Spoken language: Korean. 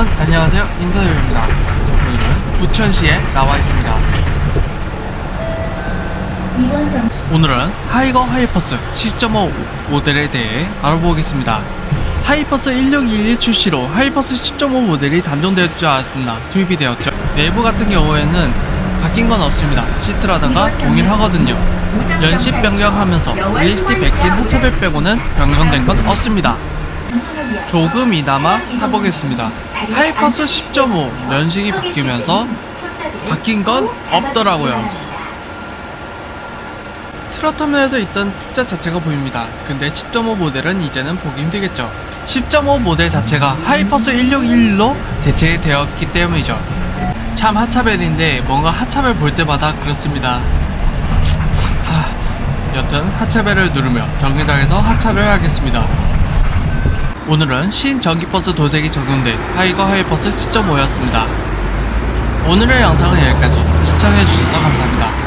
안녕하세요. 인터뷰입니다. 오늘은 부천시에 나와 있습니다. 오늘은 하이거 하이퍼스 10.5 모델에 대해 알아보겠습니다. 하이퍼스 1611 출시로 하이퍼스 10.5 모델이 단종되었지 않았습니다 투입이 되었죠. 내부 같은 경우에는 바뀐 건 없습니다. 시트라든가 동일하거든요. 연식 변경하면서 릴리스틱 백킨 하차벨 빼고는 변경된 건 없습니다 조금이나마 해보겠습니다. 하이퍼스 10.5 연식이 바뀌면서 바뀐 건 없더라고요. 트럭터미널에서 있던 숫자 자체가 보입니다. 근데 10.5 모델은 이제는 보기 힘들겠죠. 10.5 모델 자체가 하이퍼스 1611로 대체되었기 때문이죠. 참 하차벨인데 뭔가 하차벨 볼 때마다 그렇습니다. 하, 여튼 하차벨을 누르며 정류장에서 하차를 하겠습니다. 오늘은 신전기버스 도색이 적용된 하이거 하이버스 10.5였습니다. 오늘의 영상은 여기까지 시청해주셔서 감사합니다.